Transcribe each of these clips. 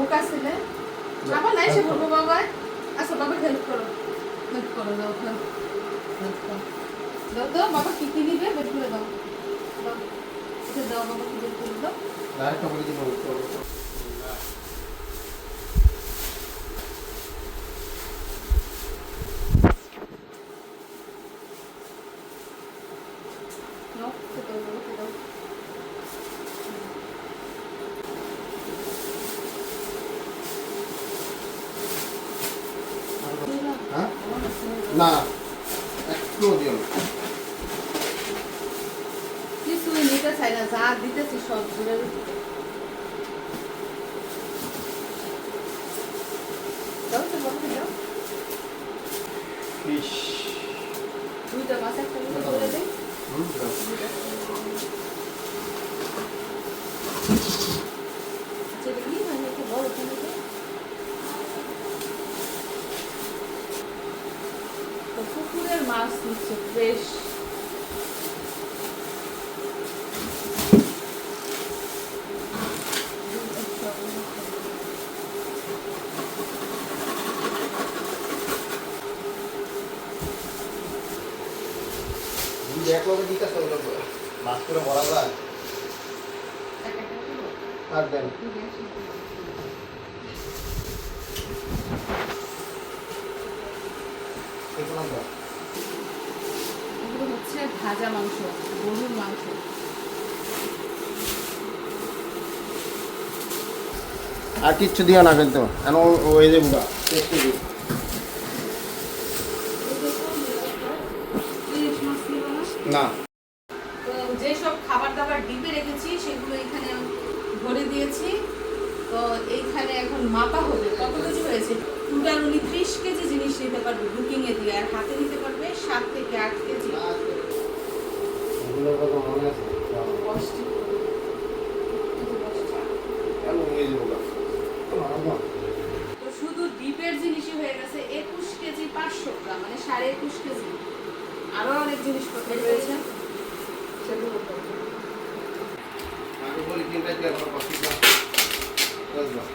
বোকা ছিলে আবার না এসে বলব বাবা আচ্ছা বাবা হেল্প করো হেল্প করো দাও হেল্প করো দাও দাও বাবা কি কি নিবে বের করে দাও দাও এটা দাও বাবা কি বের করে দাও আরেকটা বলে দিব নাও এটা দাও বাবা দাও হ্যাঁ না একটু দিও না কিছুই নিতে চাই না যা দিতেছি সব জুড়ে দাও তো বাবা দাও ইস দুইটা মাছ একটা করে করে দেই হুম দাও। আচ্ছা এটা কি মানে একটু বড় তুমি তো পুকুরের মাছ নিচ্ছে ফ্রেশ তুমি এক লগে দিতেছ ওগুলো মাছ করে ভরা যায় দেন এগুলো দাও এগুলো হচ্ছে ভাজা মাংস গরুর মাংস। আর কিচ্ছু দিও না কিন্তু ও- ওই যে বুড়া না? যেসব খাবার দাবার ডিপে রেখেছি সেগুলো এখানে ভরে দিয়েছি। তো এইখানে এখন মাপা হবে কত কেজি হয়েছে? টোটাল উনি ত্রিশ কেজি জিনিস নিতে পারবে বুকিং এ দিয়ে আর হাতে নিতে পারবে সাত থেকে আট কেজি। এগুলোর কথা মনে আছে? তো শুধু ডিপের জিনিসই হয়ে গেছে একুশ কেজি পাঁচশো গ্রাম মানে সাড়ে একুশ কেজি। আরও অনেক জিনিসপত্র রয়েছে। সেগুলো আমি বলি তিনটা দিয়ে আমার কষ্ট দাও দশ দাও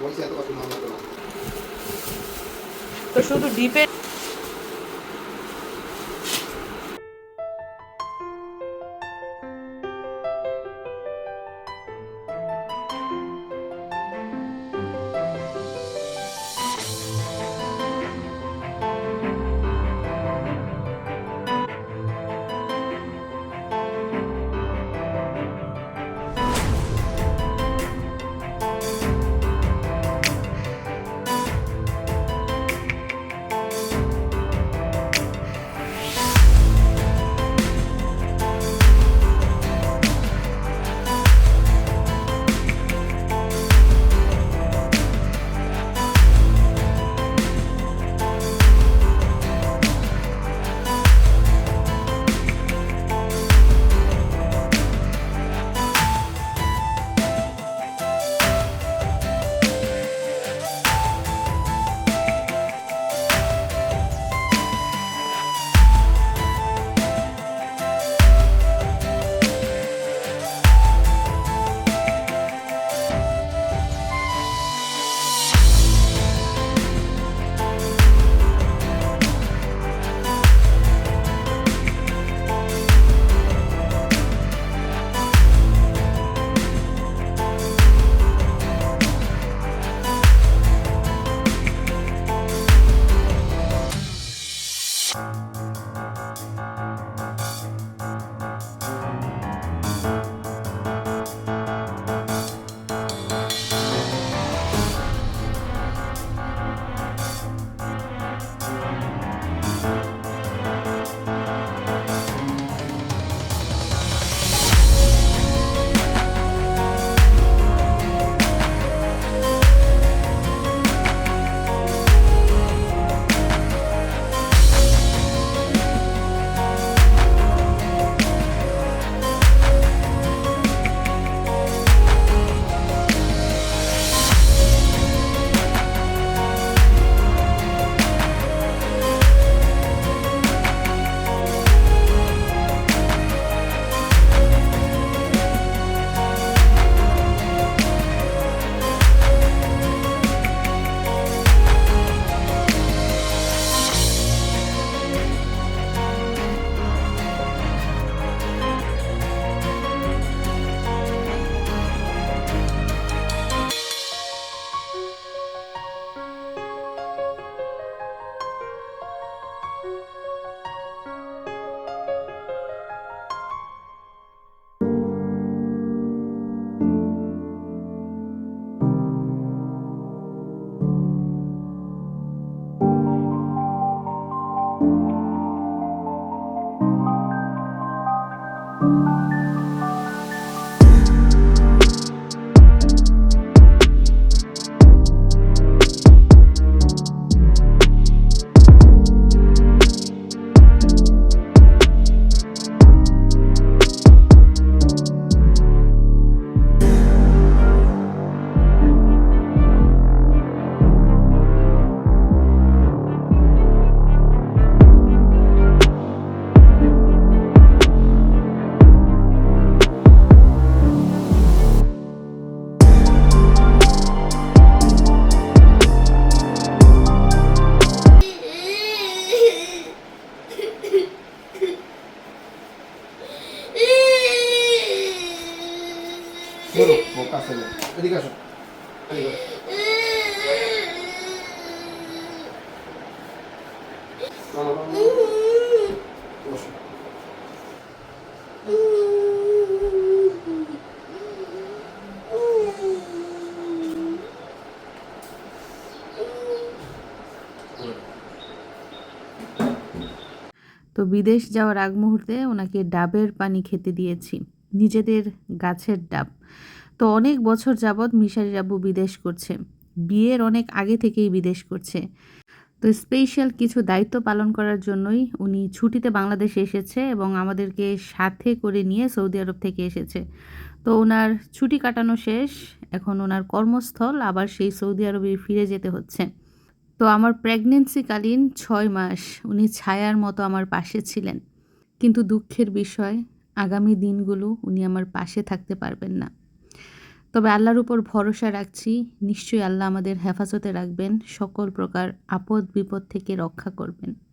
বলছি এত কথা মানতে না তো শুধু ডিপে কাছে না এদিকে আসো। তো বিদেশ যাওয়ার আগ মুহূর্তে ওনাকে ডাবের পানি খেতে দিয়েছি। নিজেদের গাছের ডাব। তো অনেক বছর যাবৎ মিশারি আব্বু বিদেশ করছে। বিয়ের অনেক আগে থেকেই বিদেশ করছে। তো স্পেশাল কিছু দায়িত্ব পালন করার জন্যই উনি ছুটিতে বাংলাদেশে এসেছে এবং আমাদেরকে সাথে করে নিয়ে সৌদি আরব থেকে এসেছে। তো ওনার ছুটি কাটানো শেষ, এখন ওনার কর্মস্থল, আবার সেই সৌদি আরবে ফিরে যেতে হচ্ছে। তো আমার প্রেগনেন্সিকালীন ছয় মাস উনি ছায়ার মতো আমার পাশে ছিলেন। কিন্তু দুঃখের বিষয়, আগামী দিনগুলো উনি আমার পাশে থাকতে পারবেন না। তবে আল্লাহর উপর ভরসা রাখছি, নিশ্চয়ই আল্লাহ আমাদের হেফাজতে রাখবেন, সকল প্রকার আপদ বিপদ থেকে রক্ষা করবেন।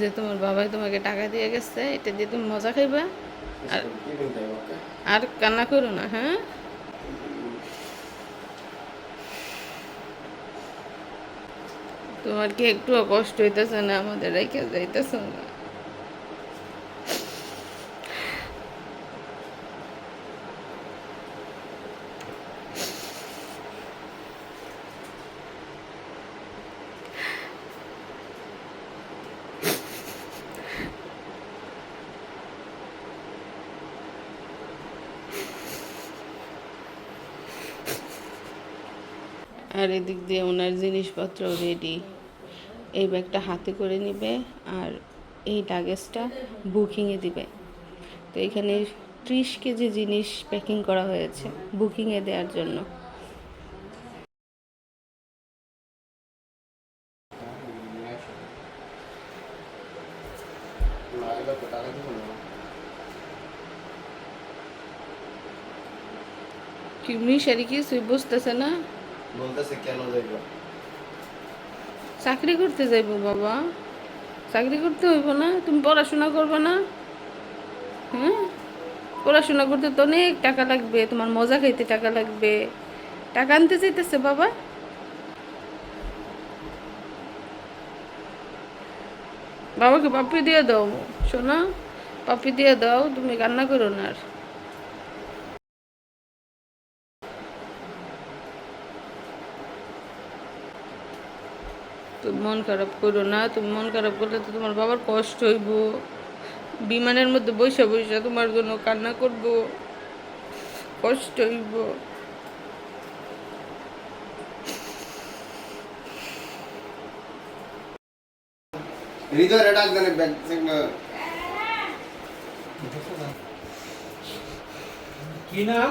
যে তোমার বাবাই তোমাকে টাকা দিয়ে গেছে, এটা দিয়ে তুমি মজা খাইবা আর? আর কান্না করো না হ্যাঁ তোমার কি একটুও কষ্ট হইতেছে না, আমাদের রেখে যাইতেছ না আর এদিক দিয়ে ওনার জিনিসপত্র রেডি এই ব্যাগটা হাতে করে নেবে আর এই লাগেজটা বুকিংয়ে দিবে। তো এখানে ত্রিশ কেজি জিনিস প্যাকিং করা হয়েছে বুকিংয়ে দেওয়ার জন্য। কিমনি শাড়ি কি বুঝতেছে না? বলতেছে, কেন যাইব? চাকরি করতে যাইবো বাবা। চাকরি করতে হইব না, তুমি পড়াশোনা করবে না। হ্যাঁ? পড়াশোনা করতে তো অনেক টাকা লাগবে, তোমার মজা খাইতে টাকা লাগবে। টাকা আনতে চাইতেছে বাবা। বাবাকে পাপি দিয়ে দাও শোনা পাপি দিয়ে দাও, তুমি কান্না করো না আর। তুমি মন খারাপ করো না তুমি মন খারাপ করলে তো তোমার বাবার কষ্ট হইব। বিমানের মধ্যে বসে বসে তোমার জন্য কান্না করব কষ্ট হইব। হৃদয় ডাক দেন ব্যাগ কি নাম?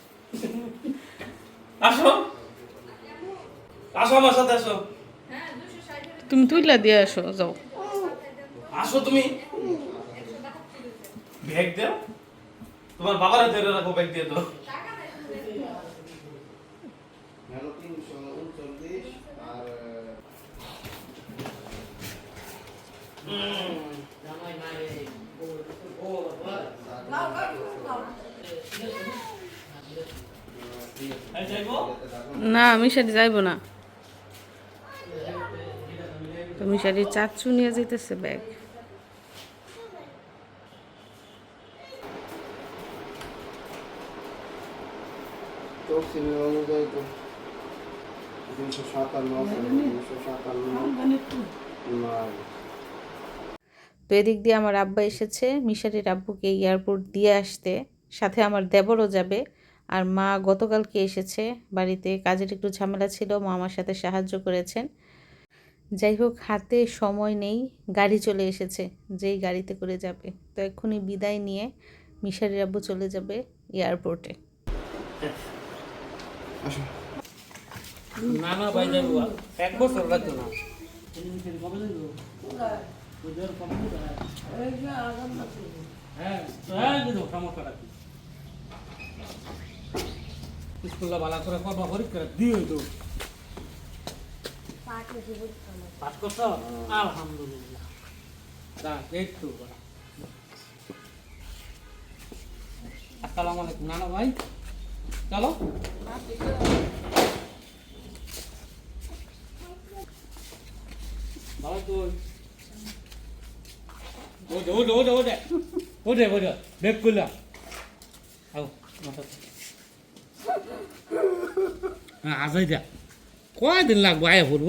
আসো। আসো আমার সাথে আসো। তুমি তুইলা দিয়ে আসো যাও। আসো তুমি। ব্যাগ দাও। তোমার বাবারে ধরে রাখো ব্যাগ দিয়ে দাও উনচল্লিশ আর এই যাইবো না আমি মিশারি যাইব না। তো মিশারি চাচু নিয়ে যাইতেছে ব্যাগ। তো এদিক দিয়ে আমার আব্বা এসেছে মিশারির আব্বুকে এয়ারপোর্ট দিয়ে আসতে। সাথে আমার দেবরও যাবে। আর মা গতকালকে এসেছে বাড়িতে কাজের একটু ঝামেলা ছিল মা আমার সাথে সাহায্য করেছেন। যাই হোক হাতে সময় নেই গাড়ি চলে এসেছে যেই গাড়িতে করে যাবে। তো এক্ষুনি বিদায় নিয়ে মিশারি আব্বু চলে যাবে এয়ারপোর্টে। না না ভাই যাইবো এক বছর লাগতো না। হ্যাঁ হ্যাঁ কিন্তু সমস্যাটা কি? স্কুলটা ভালো করে করবা পরীক্ষা দিয়ে তো পাস করছ? আলহামদুলিল্লাহ। যাক এই তো বাড়া। আসসালামু আলাইকুম নানা ভাই। চলো। বাবা তো ওদে ওদে ওদে ওদে ওদে ওদে বেগ করলাম আও মাথা হ্যাঁ আজাই কয় কয়দিন লাগবো আয়া পড়ব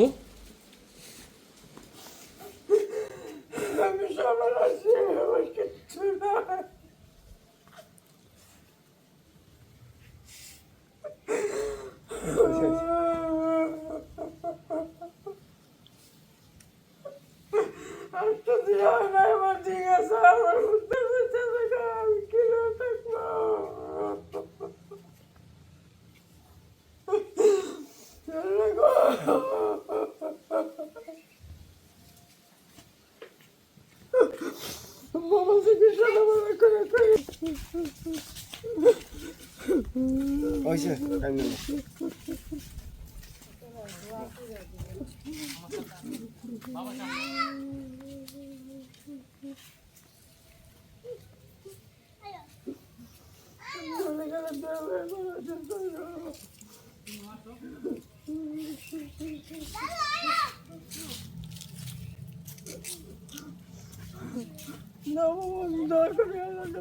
আমি সবার আছি আমার কিচ্ছু নাই আমি তো দিয়া নাই আমার ঠিক আছে আমার বুঝতে পারছে না আমি কিনে থাকব চলে গো বাবা চিকিৎসা ভালো করে করে হয়েছে টাইম নেই চলে গেলে দেবে বলা চিন্তা করো না বাবা দয়া করে আল্লাহকে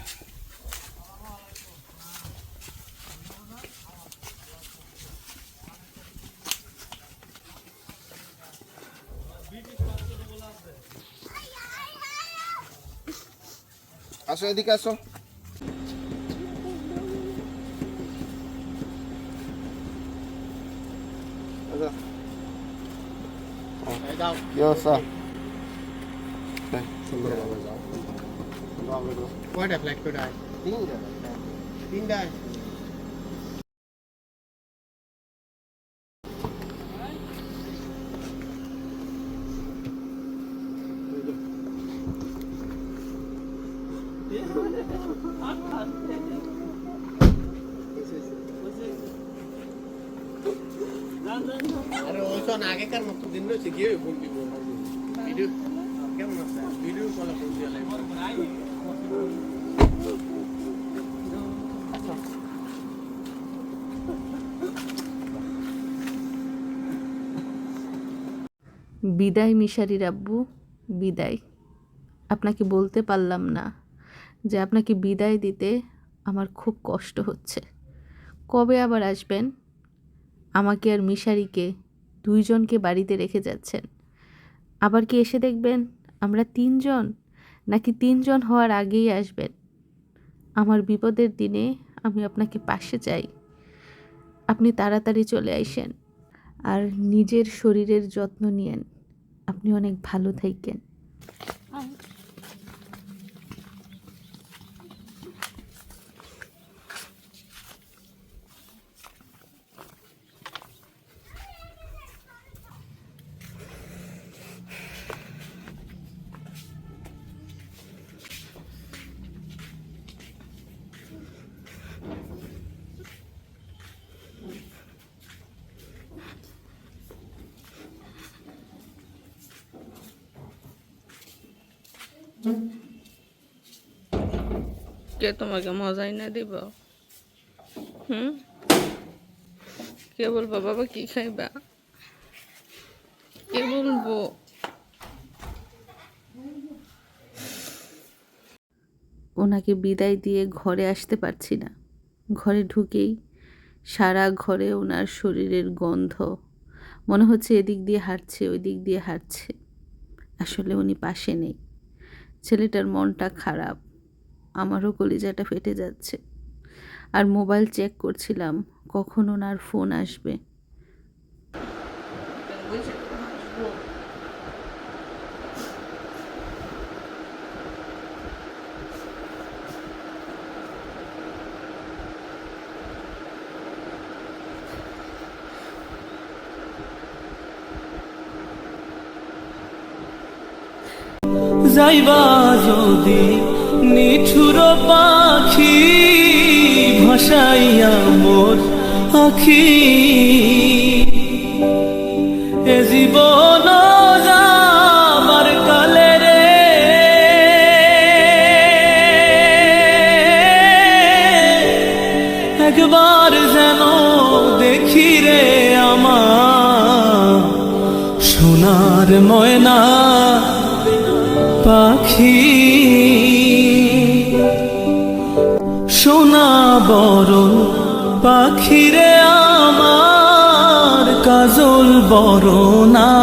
আসো এদিকে আসো কি অবস্থা কয়টা ফ্লাইট কয়টা তিনটায় বিদায় মিশারির আব্বু, বিদায়। আপনাকে বলতে পারলাম না যে আপনাকে বিদায় দিতে আমার খুব কষ্ট হচ্ছে। কবে আবার আসবেন? আমাকে আর মিশারিকে দুইজনকে বাড়িতে রেখে যাচ্ছেন। আবার কি এসে দেখবেন আমরা তিনজন? নাকি তিনজন হওয়ার আগেই আসবেন? আমার বিপদের দিনে আমি আপনাকে পাশে চাই। আপনি তাড়াতাড়ি চলে আইসেন আর নিজের শরীরের যত্ন নিয়েন। আপনি অনেক ভালো থাকেন। কে তোমাকে মজাই না দিব? হুম? কে বলব? বাবা কি খাইবা? কে বলব? ওনাকে বিদায় দিয়ে ঘরে আসতে পারছি না। ঘরে ঢুকেই সারা ঘরে ওনার শরীরের গন্ধ। মনে হচ্ছে এদিক দিয়ে হাঁটছে ওই দিক দিয়ে হাঁটছে। আসলে উনি পাশে নেই। ছেলেটার মনটা খারাপ। আমারও কলিজাটা ফেটে যাচ্ছে। আর মোবাইল চেক করছিলাম, কখন ওনার ফোন আসবে। যাইবা যদি নিঠুর পাখি ভাসাইয়া মোর আখি। এ জীবন যাবার কালে রে। একবার যেন দেখি রে আমার সোনার ময়না। পাখিরে আমার কাজল বড় আখি